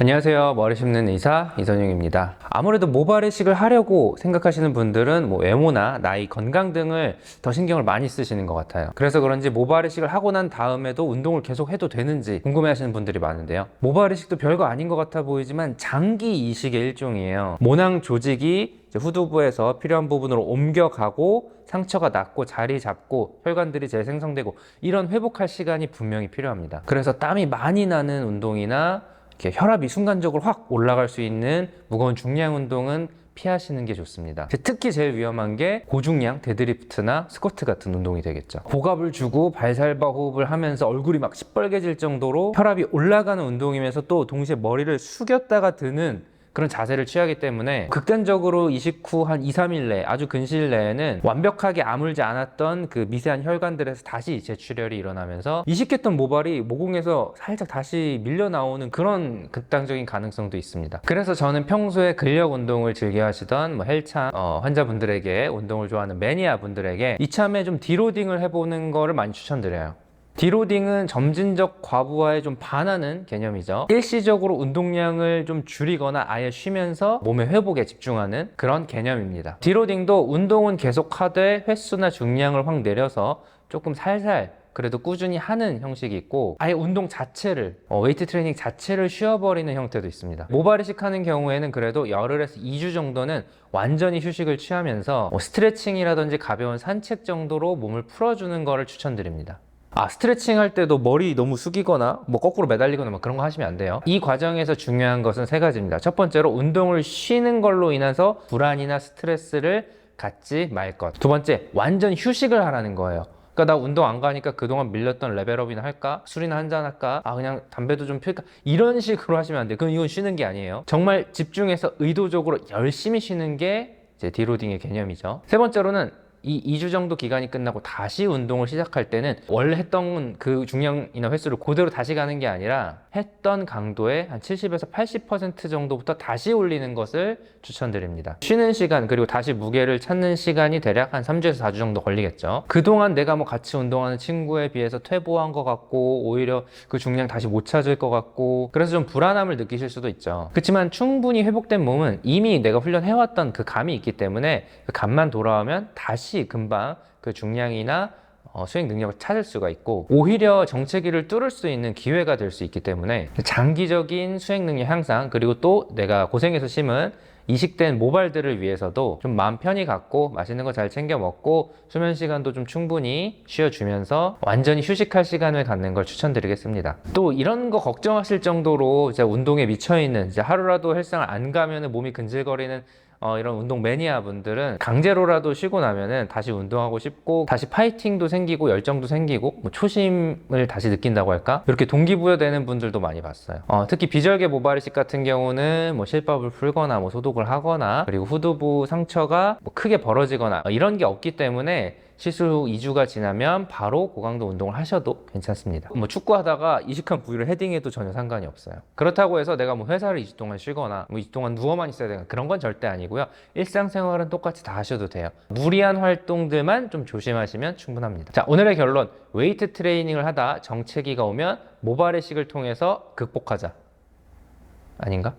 안녕하세요. 머리 심는 의사 이선용입니다. 아무래도 모발 이식을 하려고 생각하시는 분들은 뭐 외모나 나이, 건강 등을 더 신경을 많이 쓰시는 것 같아요. 그래서 그런지 모발 이식을 하고 난 다음에도 운동을 계속 해도 되는지 궁금해하시는 분들이 많은데요. 모발 이식도 별거 아닌 것 같아 보이지만 장기 이식의 일종이에요. 모낭 조직이 후두부에서 필요한 부분으로 옮겨가고 상처가 낫고 자리 잡고 혈관들이 재생성되고 이런 회복할 시간이 분명히 필요합니다. 그래서 땀이 많이 나는 운동이나 이렇게 혈압이 순간적으로 확 올라갈 수 있는 무거운 중량 운동은 피하시는 게 좋습니다. 특히 제일 위험한 게 고중량 데드리프트나 스쿼트 같은 운동이 되겠죠. 고갑을 주고 발살바 호흡을 하면서 얼굴이 막 시뻘개질 정도로 혈압이 올라가는 운동이면서 또 동시에 머리를 숙였다가 드는 그런 자세를 취하기 때문에 극단적으로 이식 후 한 2, 3일 내에 아주 근시일 내에는 완벽하게 아물지 않았던 그 미세한 혈관들에서 다시 재출혈이 일어나면서 이식했던 모발이 모공에서 살짝 다시 밀려 나오는 그런 극단적인 가능성도 있습니다. 그래서 저는 평소에 근력 운동을 즐겨 하시던 뭐 헬창 어, 환자분들에게 운동을 좋아하는 매니아 분들에게 이참에 좀 디로딩을 해보는 거를 많이 추천드려요. 디로딩은 점진적 과부하에 좀 반하는 개념이죠. 일시적으로 운동량을 좀 줄이거나 아예 쉬면서 몸의 회복에 집중하는 그런 개념입니다. 디로딩도 운동은 계속하되 횟수나 중량을 확 내려서 조금 살살 그래도 꾸준히 하는 형식이 있고 아예 운동 자체를 어, 웨이트 트레이닝 자체를 쉬어버리는 형태도 있습니다 모발이식 하는 경우에는 그래도 열흘에서 2주 정도는 완전히 휴식을 취하면서 뭐 스트레칭이라든지 가벼운 산책 정도로 몸을 풀어주는 거를 추천드립니다 아 스트레칭 할 때도 머리 너무 숙이거나 뭐 거꾸로 매달리거나 막 그런 거 하시면 안 돼요 이 과정에서 중요한 것은 세 가지입니다 첫 번째로 운동을 쉬는 걸로 인해서 불안이나 스트레스를 갖지 말 것 두 번째 완전 휴식을 하라는 거예요 그러니까 나 운동 안 가니까 그동안 밀렸던 레벨업이나 할까? 술이나 한잔 할까? 아 그냥 담배도 좀 필까? 이런 식으로 하시면 안 돼요. 그럼 이건 쉬는 게 아니에요. 정말 집중해서 의도적으로 열심히 쉬는 게 이제 디로딩의 개념이죠. 세 번째로는 이 2주 정도 기간이 끝나고 다시 운동을 시작할 때는 원래 했던 그 중량이나 횟수를 그대로 다시 가는 게 아니라 했던 강도의 한 70에서 80% 정도부터 다시 올리는 것을 추천드립니다. 쉬는 시간 그리고 다시 무게를 찾는 시간이 대략 한 3주에서 4주 정도 걸리겠죠. 그동안 내가 뭐 같이 운동하는 친구에 비해서 퇴보한 것 같고 오히려 그 중량 다시 못 찾을 것 같고 그래서 좀 불안함을 느끼실 수도 있죠. 그렇지만 충분히 회복된 몸은 이미 내가 훈련해왔던 그 감이 있기 때문에 그 감만 돌아오면 다시 금방 그 중량이나 어, 수행 능력을 찾을 수가 있고 오히려 정체기를 뚫을 수 있는 기회가 될 수 있기 때문에 장기적인 수행 능력 향상 그리고 또 내가 고생해서 심은 이식된 모발들을 위해서도 좀 마음 편히 갖고 맛있는 거 잘 챙겨 먹고 수면 시간도 좀 충분히 쉬어주면서 완전히 휴식할 시간을 갖는 걸 추천드리겠습니다. 또 이런 거 걱정하실 정도로 운동에 미쳐 있는 이제 하루라도 헬스장을 안 가면 몸이 근질거리는 어, 이런 운동 매니아 분들은 강제로라도 쉬고 나면은 다시 운동하고 싶고 다시 파이팅도 생기고 열정도 생기고 뭐 초심을 다시 느낀다고 할까 이렇게 동기부여되는 분들도 많이 봤어요. 어, 특히 비절개 모발이식 같은 경우는 뭐 실밥을 풀거나 뭐 소독을 하거나 그리고 후두부 상처가 뭐 크게 벌어지거나 이런 게 없기 때문에 시술 후 2주가 지나면 바로 고강도 운동을 하셔도 괜찮습니다. 뭐 축구하다가 이식한 부위를 헤딩해도 전혀 상관이 없어요. 그렇다고 해서 내가 뭐 회사를 2주 동안 쉬거나 뭐 2주 동안 누워만 있어야 되나 그런 건 절대 아니고요. 일상생활은 똑같이 다 하셔도 돼요. 무리한 활동들만 좀 조심하시면 충분합니다. 자, 오늘의 결론. 웨이트 트레이닝을 하다 정체기가 오면 모발의식을 통해서 극복하자. 아닌가?